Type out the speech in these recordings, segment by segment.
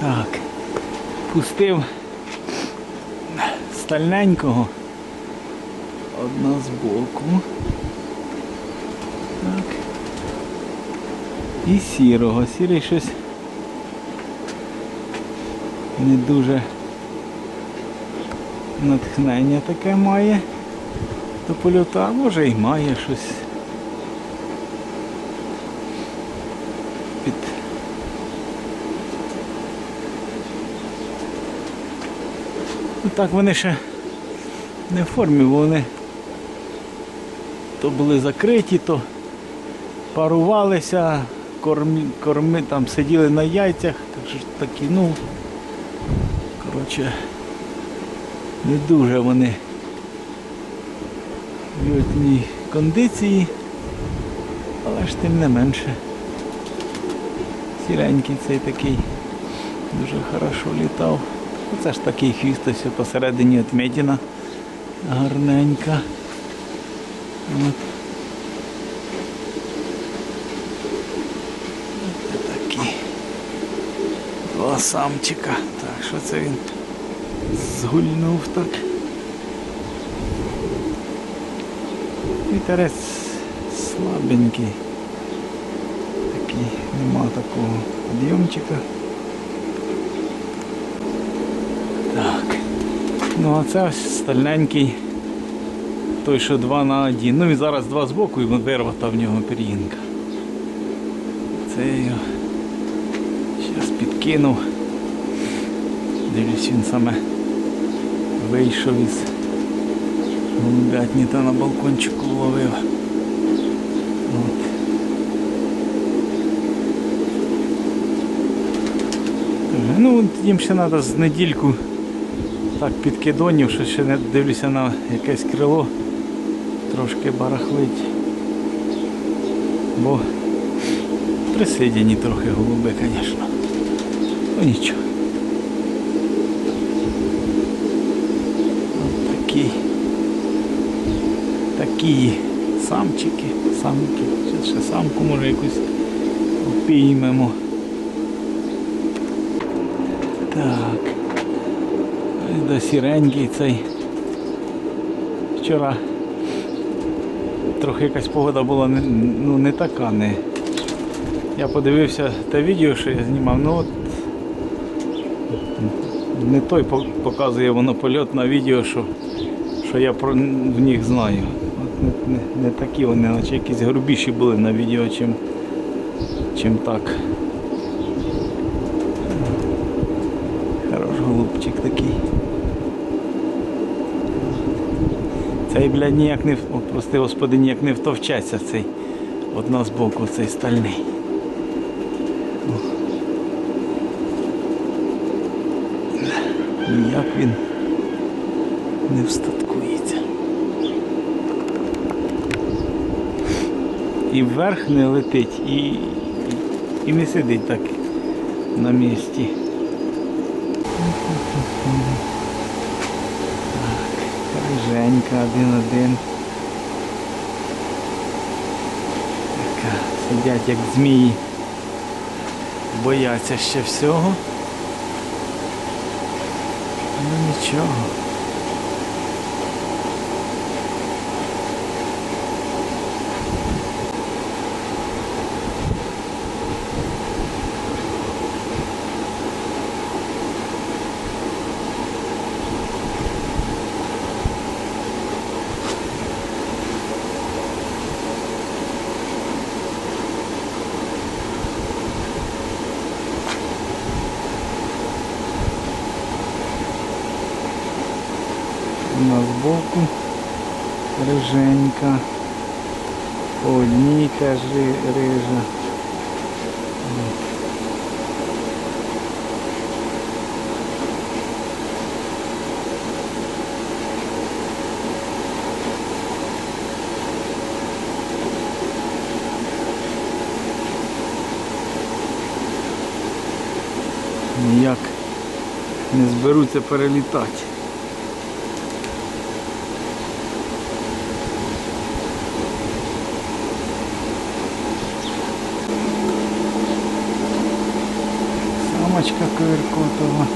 Так. Пустив стальненького. Одна з боку. Так. І сірого. Сірий щось не дуже натхнення таке має до польоту, а може і має щось під Ну так вони ще не в формі, бо вони то були закриті, то парувалися, корми, корми там сиділи на яйцях, так що такі, ну, коротше, не дуже вони в льотній кондиції, але ж тим не менше. Сіренький цей такий дуже хорошо літав. Оце ж такий хвіст ось посередині отметина гарненька. От. Такі. Два самчика. Так, що це він згульнув так. Вітерець слабенький. Такий, нема такого підйомчика. Ну а це ось стальненький. Той, що 2 на 1. Ну він зараз два збоку і вирвата в нього пір'їнка. Це я його зараз підкинув. Дивлюсь, він саме вийшов із голубятні та на балкончику ловив. Ну, їм ще треба з недільку так підкидонів, що ще не дивлюся на якесь крило, трошки барахлить. Бо присидяні трохи голуби, звісно. Ну нічого. От такі. Самчики, самки. Ще, ще самку може якусь обіймемо. Так. До сіренький цей. Вчора трохи якась погода була ну, не така. Не. Я подивився те відео, що я знімав, ну от не той показує воно польот на відео, що, що я про в них знаю. От не, не, не такі вони, наче якісь грубіші були на відео, чим, чим так. Голубчик такий. Цей, блядь, ніяк не, от, прости господи, ніяк не втовчаться цей. Одна з боку цей стальний. Ніяк він не встаткується. І вверх не летить, і, і не сидить так на місці. Женька один-один. Так, сидять як змії. Бояться ще всього. Ну нічого. Рижа. Ніяк не зберуться перелітати. Самочка Киркотова.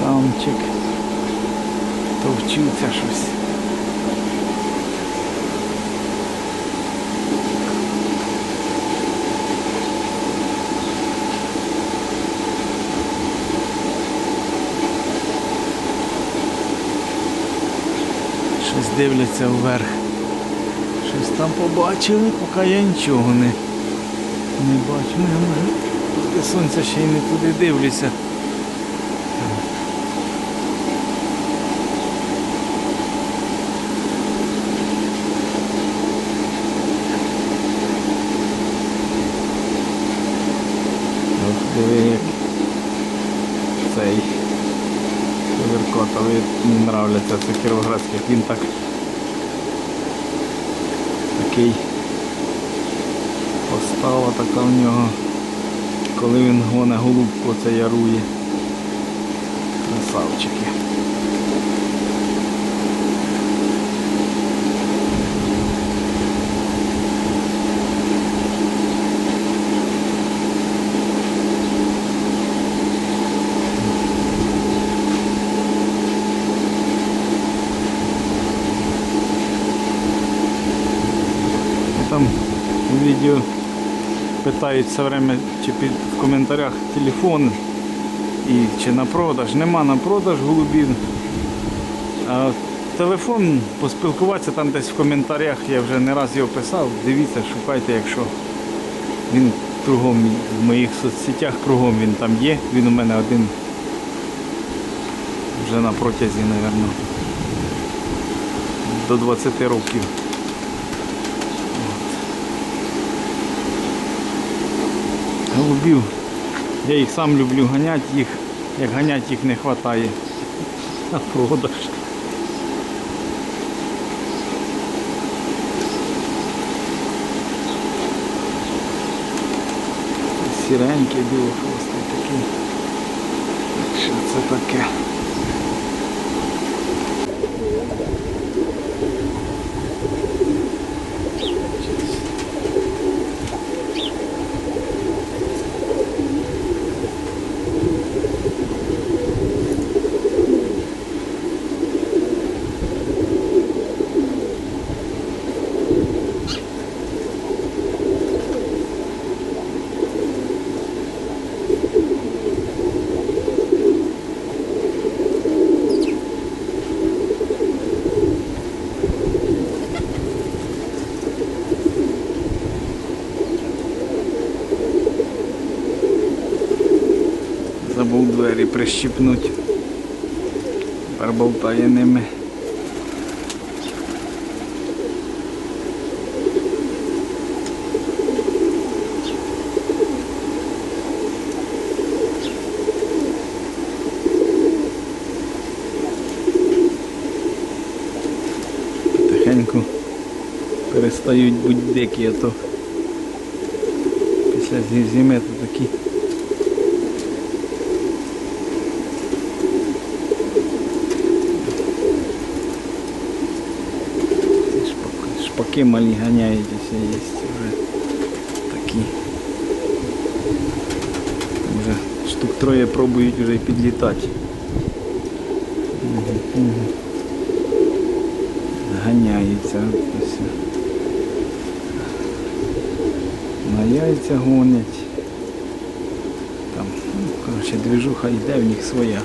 Самчик. Товчуться щось. Щось дивляться вверх. Щось там побачили, поки я нічого не, не бачу. Я може, туди сонця ще й не туди дивлюся. Цей Веркотовий мені нравляться, це кіровоградський. Він так такий постава така в нього. Коли він гоне голубку, це ярує. Красавчики. І Там у відео питають все время чи під в коментарях телефон і чи на продаж. Нема на продаж голубів. Телефон поспілкуватися там десь в коментарях, я вже не раз його писав. Дивіться, шукайте, якщо він кругом в моїх соцсетях кругом він там є. Він у мене один вже на протязі, мабуть, до 20 років. Голубів. Я їх сам люблю ганяти їх. Як ганять їх не вистачає. На продаж. Сіренький білохвостий такий. Що це таке? Прищіпнути. Тепер болтає ними. Потихеньку перестають бути дикі, а то після зими то такі. Ці Шпаки малі ганяються, є вже такі. Вже штук вже й підлітати. Мгм, мгм. Ганяються. На яйця гонять. Там, ну, коротше, движуха йде в них своя.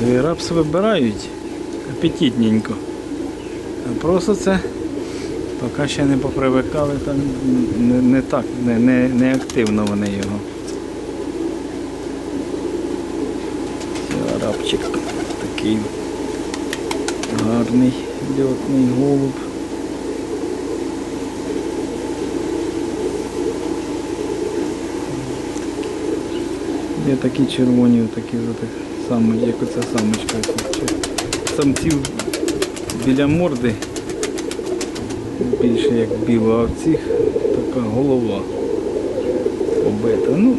Диви, Рапс вибирають апетитненько. А просто це поки ще не попривикали, там не, не так, не, не, не активно вони його. Це Арабчик такий гарний льотний голуб. Є такі червоні, такі так само, як оця самочка. Самців біля морди більше як біла, а в цих така голова побита. Ну,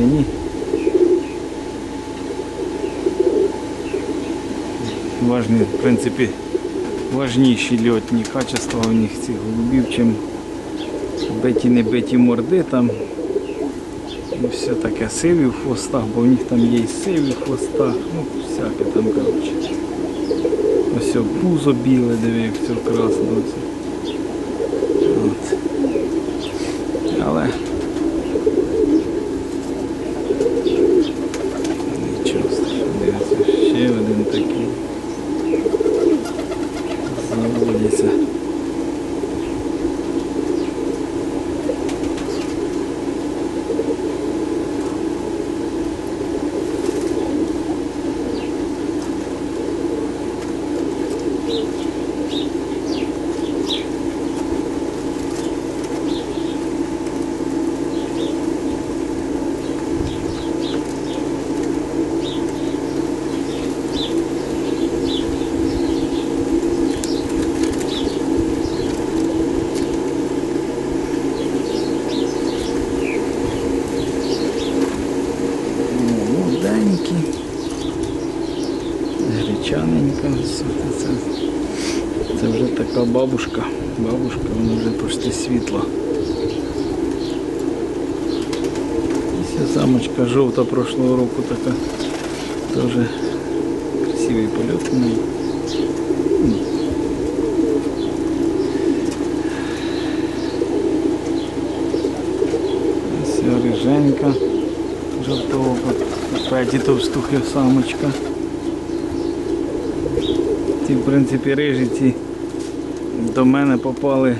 мені важні, в принципі, важніші льотні качества у них цих голубів, чим биті не биті морди там. І все таке сиві в хвостах, бо в них там є і сиві в хвостах, ну всяке там, коротше. Ось пузо біле, диви, все красно. Гречаненька. Все Це, це вже така бабушка. Бабушка, вона вже почти світла. І ця самочка жовта прошлого року така. Теж красивий польот у неї. Ну. Ось риженька жовтого опять і товстухи самочка. Ці, в принципі, рижі ці до мене попали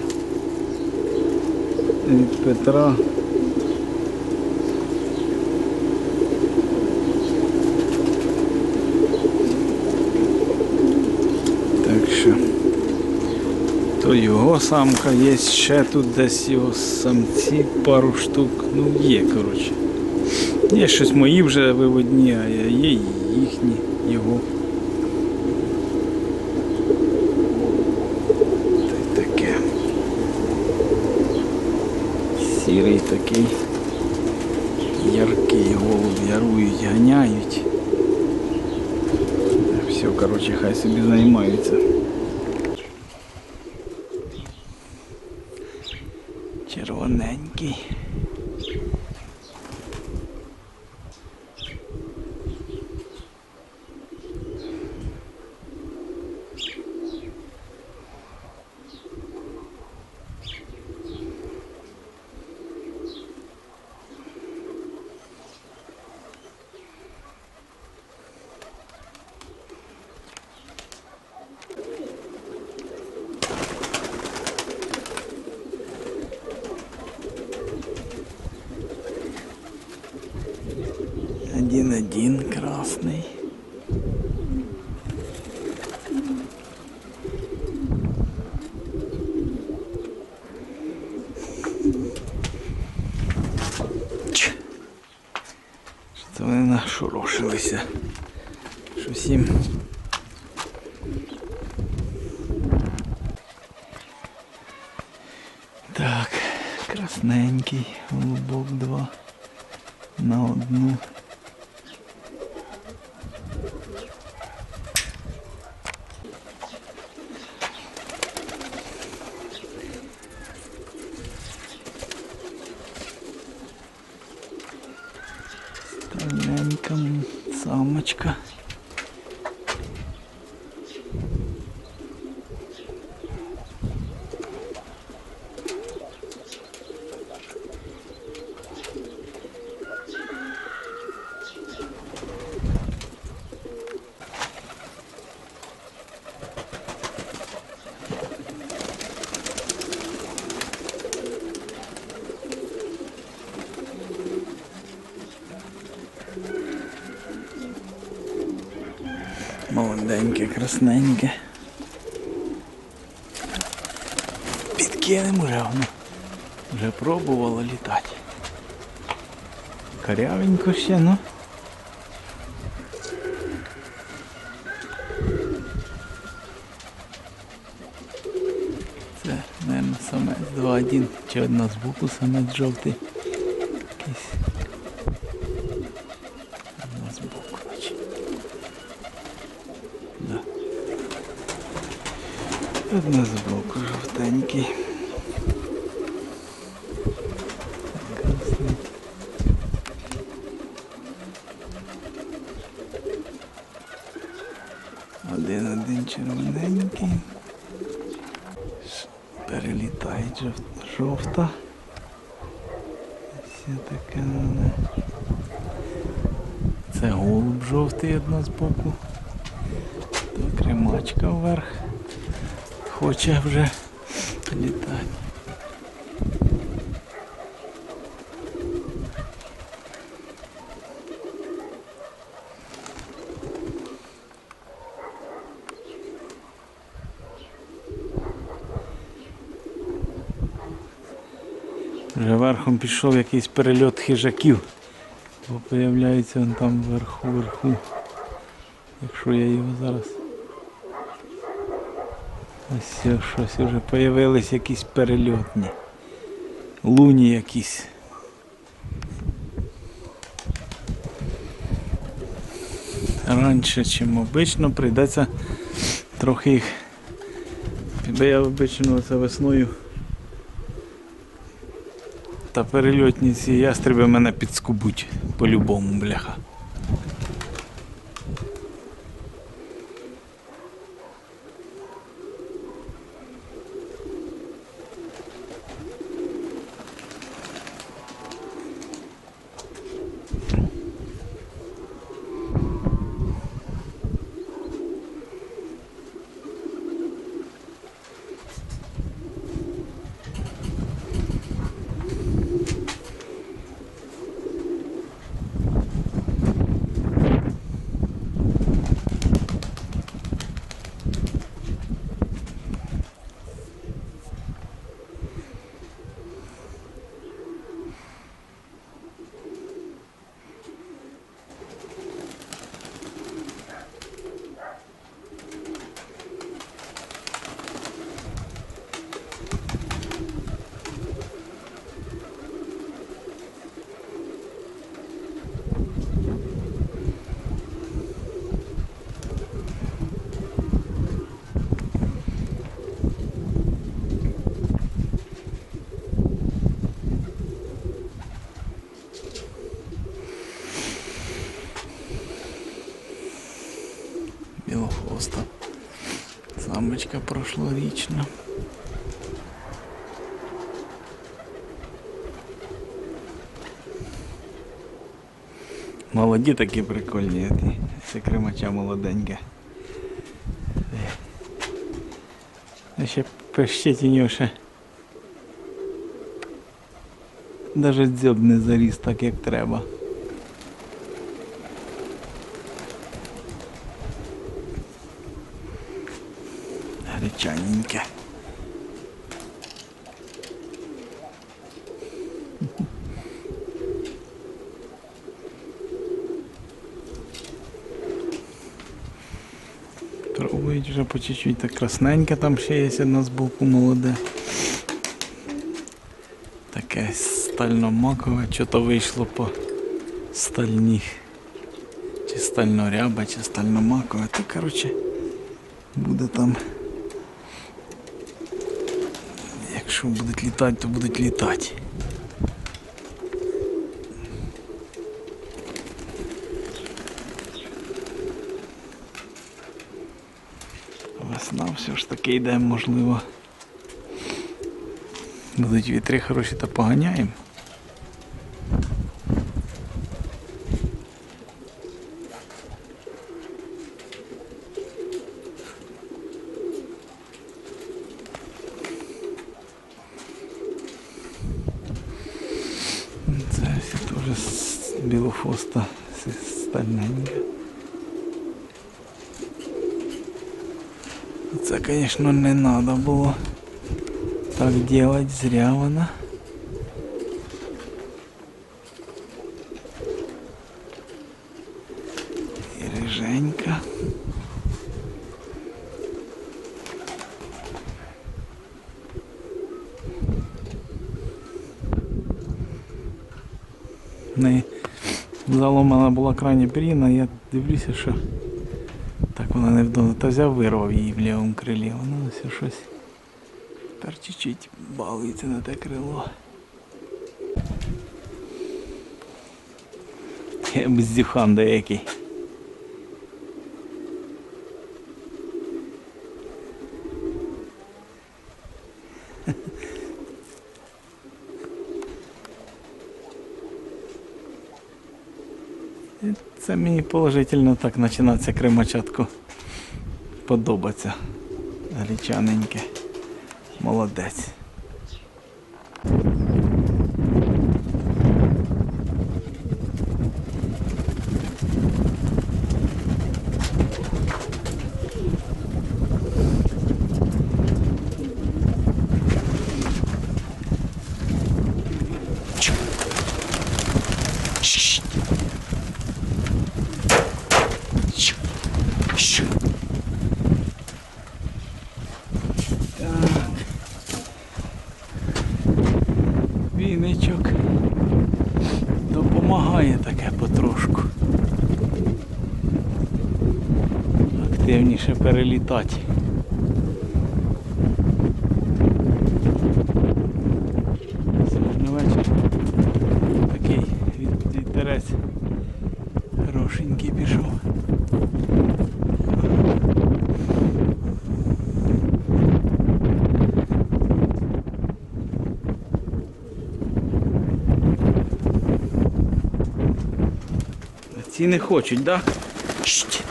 від Петра. Так що то його самка є, ще тут десь його самці пару штук. Ну є, коротше. Є щось мої вже виводні, а є їхні, його. Сірий такий. Яркий голуб ярують, ганяють. Все, коротше, хай собі займаються. Червоненький. Що вони нашорошилися? Щось їм. Так, красненький, голубок два на одну. Молоденьке, красненьке. Підкинемо вже воно. Вже пробувало літати. Корявенько ще, ну. Це, мабуть, самець 2-1 чи одна збоку самець жовтий. Якийсь. Одна збоку, наче. Да. Одна збоку жовтенький. Красний. Один один червоненький. Ш- Перелітає жов- жовта. Все таке воно. Це голуб жовтий одна з боку. То кремачка вверх. Хоче вже літати. Вже верхом пішов якийсь перельот хижаків. Бо появляється він там вверху, вверху. Якщо я його зараз. Ось щось вже появились якісь перельотні. Луні якісь. Раніше, чим обично, прийдеться трохи їх. Бо я обично це весною. Та перельотні ці ястреби мене підскубуть по-любому, бляха. Самочка прошлорічна. Молоді такі прикольні. Це кримача молоденька. Ще пищить у нього ще. Даже дзьоб не заріс так як треба. Гречаненьке. Пробують вже по чуть-чуть так красненьке, там ще є одна з боку молоде. Таке стальномакове, що то вийшло по стальніх. Чи стальноряба, чи стальномакове. То коротше буде там. Якщо будуть літати, то будуть літати. Все ж таки йде, можливо. Будуть вітри хороші та поганяємо. Це все теж з білофоста с- Це, звісно, не треба було так делать, зря вона. І риженька. В неї заломана була крайня перина, я дивлюся, що Так вона не вдома. Та взяв вирвав її в лівому крилі. Воно ось щось. Тепер чуть-чуть балується на те крило. Бездюхан деякий. Це мені положительно так починається кримачатку подобається. Гречаненьке. Молодець. Активніше перелітати. Сьогодні вечір такий вітерець хорошенький пішов. Ці не хочуть, да? Шть.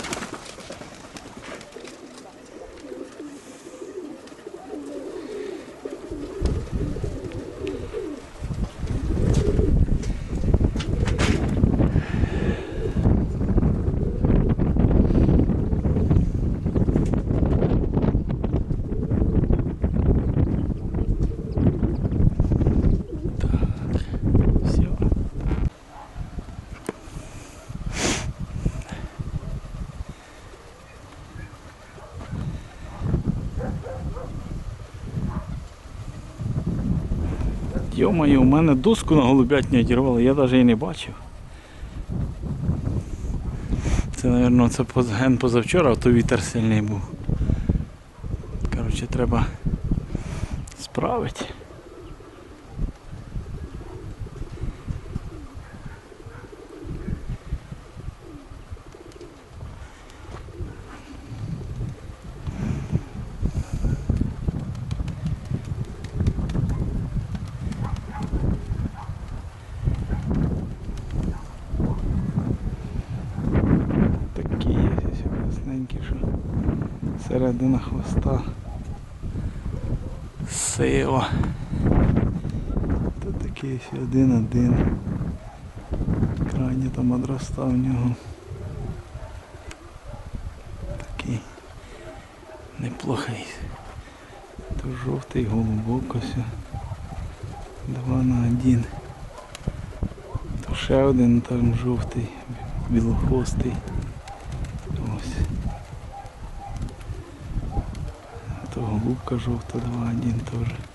Так, все. Йо-моє, у мене доску на голубятню одірвали, я навіть і не бачив. Це, мабуть, це ген позавчора, а то вітер сильний був. Коротше, треба справити. Такі є ось красненькі, що середина хвоста сива. Тут такий ось один-один. Крайні там одроста в нього. Такий неплохий. То жовтий голубок ось. Два на один. То ще один там жовтий, білохвостий. Ось. Голубка жовта 2-1 теж.